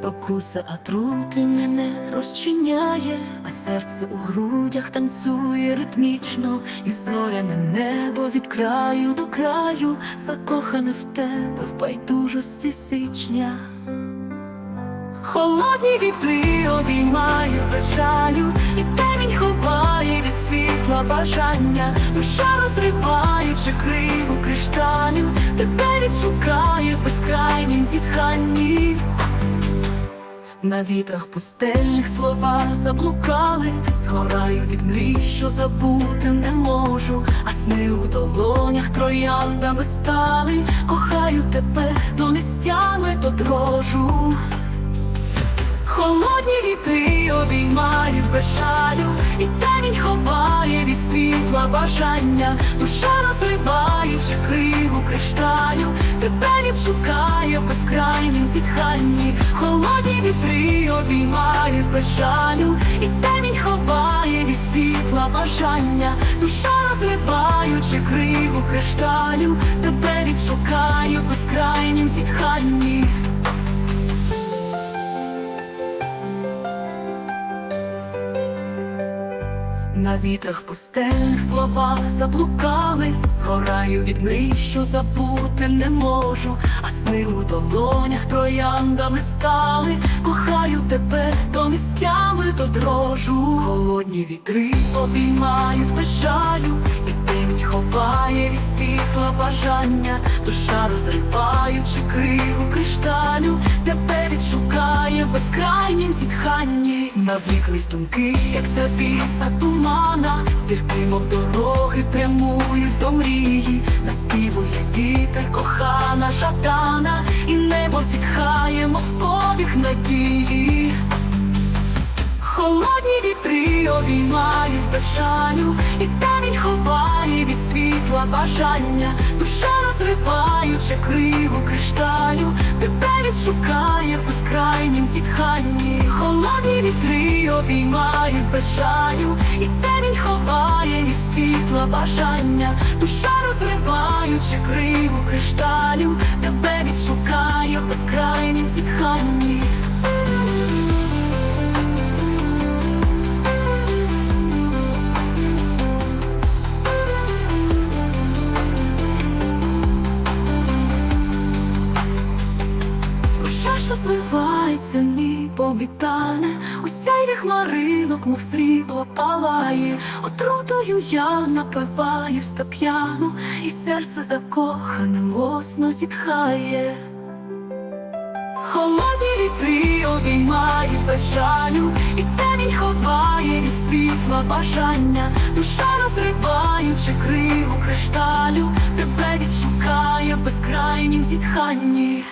спокуса, а трути мене розчиняє, а серце у грудях танцює ритмічно, і зоряне небо від краю до краю, закохане в тебе в байдужості січня. Холодні вітри обіймають без жалю, і темінь ховає від світла бажання, душа розриваючи криву кришталю, тебе відшукає в безкрайнім зітханні. На вітрах пустельних слова заблукали, згораю від мрій, що забути не можу, а сни у долонях трояндами стали, кохаю тебе до нестями до дрожу. Холодні вітри обіймають без жалю, і темінь ховає від світла бажання, душа криву кришталю, тебе відшукає в безкрайнім зітханні, холодні вітри обіймають без і темінь ховає від світла бажання, душа розливаючи криву кришталю, тебе відшукає в безкрайнім зітханні. На вітрах пустельних слова заблукали, згораю від що забути не можу, а сни у долонях трояндами стали, кохаю тебе до нестями до дрожу. Холодні вітри обіймають без жалю, і темінь ховає від світла бажання, душа розриваючи криву в безкрайнім зітханні, навіклись думки, як завіса тумана, зірки, мов дороги, прямують до мрії, наспівує вітер, кохана жадана, і небо зітхає, мов повіх надії. Холодні вітри обіймають без жалю, і темінь ховає від світла бажання, душа розриваючи криву кришталю, тебе відшукає в безкрайнім зітханні. Холодні вітри обіймають без жалю, і темінь ховає від світла бажання, душа розриваючи криву кришталю, тебе відшукає в безкрайнім зітханні. Зливається, мій повітане, у сяйві хмаринок, мов срібло палає, отрутою я напиваюсь та п'яну, і серце закохане млосно зітхає. Холодні вітри обіймають без жалю, і темінь ховає від світла бажання, душа розриваючи криву кришталю, тебе відшукає в безкрайнім зітханні.